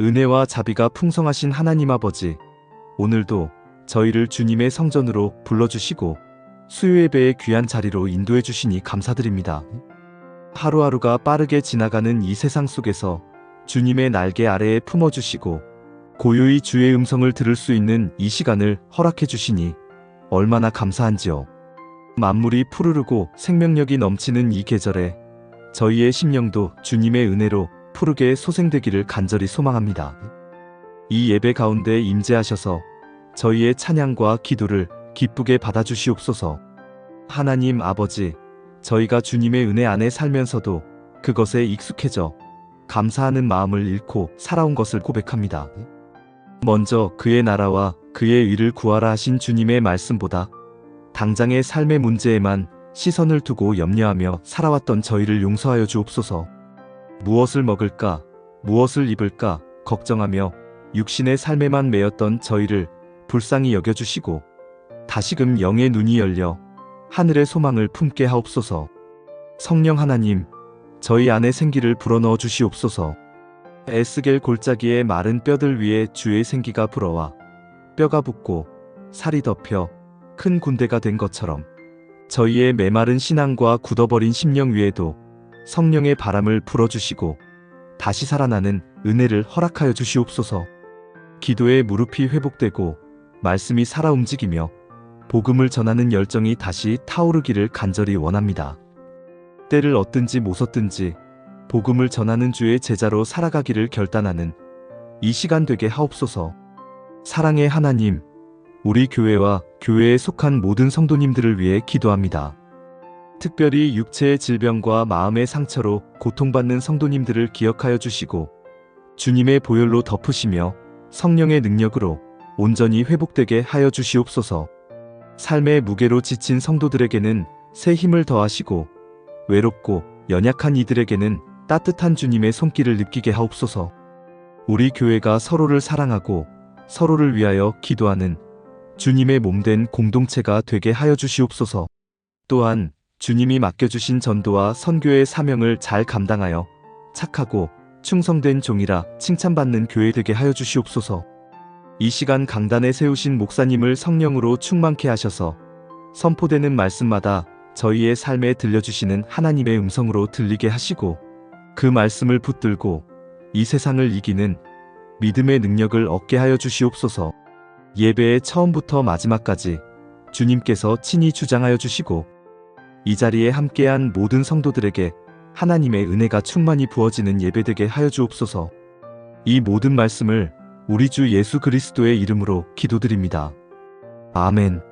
은혜와 자비가 풍성하신 하나님 아버지, 오늘도 저희를 주님의 성전으로 불러주시고 수요 예배의 귀한 자리로 인도해 주시니 감사드립니다. 하루하루가 빠르게 지나가는 이 세상 속에서 주님의 날개 아래에 품어주시고 고요히 주의 음성을 들을 수 있는 이 시간을 허락해 주시니 얼마나 감사한지요. 만물이 푸르르고 생명력이 넘치는 이 계절에 저희의 심령도 주님의 은혜로 푸르게 소생되기를 간절히 소망합니다. 이 예배 가운데 임재하셔서 저희의 찬양과 기도를 기쁘게 받아주시옵소서. 하나님 아버지, 저희가 주님의 은혜 안에 살면서도 그것에 익숙해져 감사하는 마음을 잃고 살아온 것을 고백합니다. 먼저 그의 나라와 그의 의를 구하라 하신 주님의 말씀보다 당장의 삶의 문제에만 시선을 두고 염려하며 살아왔던 저희를 용서하여 주옵소서. 무엇을 먹을까, 무엇을 입을까 걱정하며 육신의 삶에만 매였던 저희를 불쌍히 여겨주시고 다시금 영의 눈이 열려 하늘의 소망을 품게 하옵소서. 성령 하나님, 저희 안에 생기를 불어넣어 주시옵소서. 에스겔 골짜기의 마른 뼈들 위에 주의 생기가 불어와 뼈가 붙고 살이 덮여 큰 군대가 된 것처럼 저희의 메마른 신앙과 굳어버린 심령 위에도 성령의 바람을 불어주시고 다시 살아나는 은혜를 허락하여 주시옵소서. 기도의 무릎이 회복되고 말씀이 살아 움직이며 복음을 전하는 열정이 다시 타오르기를 간절히 원합니다. 때를 얻든지 못 얻든지 복음을 전하는 주의 제자로 살아가기를 결단하는 이 시간 되게 하옵소서. 사랑의 하나님, 우리 교회와 교회에 속한 모든 성도님들을 위해 기도합니다. 특별히 육체의 질병과 마음의 상처로 고통받는 성도님들을 기억하여 주시고 주님의 보혈로 덮으시며 성령의 능력으로 온전히 회복되게 하여 주시옵소서. 삶의 무게로 지친 성도들에게는 새 힘을 더하시고 외롭고 연약한 이들에게는 따뜻한 주님의 손길을 느끼게 하옵소서. 우리 교회가 서로를 사랑하고 서로를 위하여 기도하는 주님의 몸된 공동체가 되게 하여 주시옵소서. 또한 주님이 맡겨주신 전도와 선교의 사명을 잘 감당하여 착하고 충성된 종이라 칭찬받는 교회 되게 하여 주시옵소서. 이 시간 강단에 세우신 목사님을 성령으로 충만케 하셔서 선포되는 말씀마다 저희의 삶에 들려주시는 하나님의 음성으로 들리게 하시고 그 말씀을 붙들고 이 세상을 이기는 믿음의 능력을 얻게 하여 주시옵소서. 예배의 처음부터 마지막까지 주님께서 친히 주장하여 주시고 이 자리에 함께한 모든 성도들에게 하나님의 은혜가 충만히 부어지는 예배되게 하여 주옵소서. 이 모든 말씀을 우리 주 예수 그리스도의 이름으로 기도드립니다. 아멘.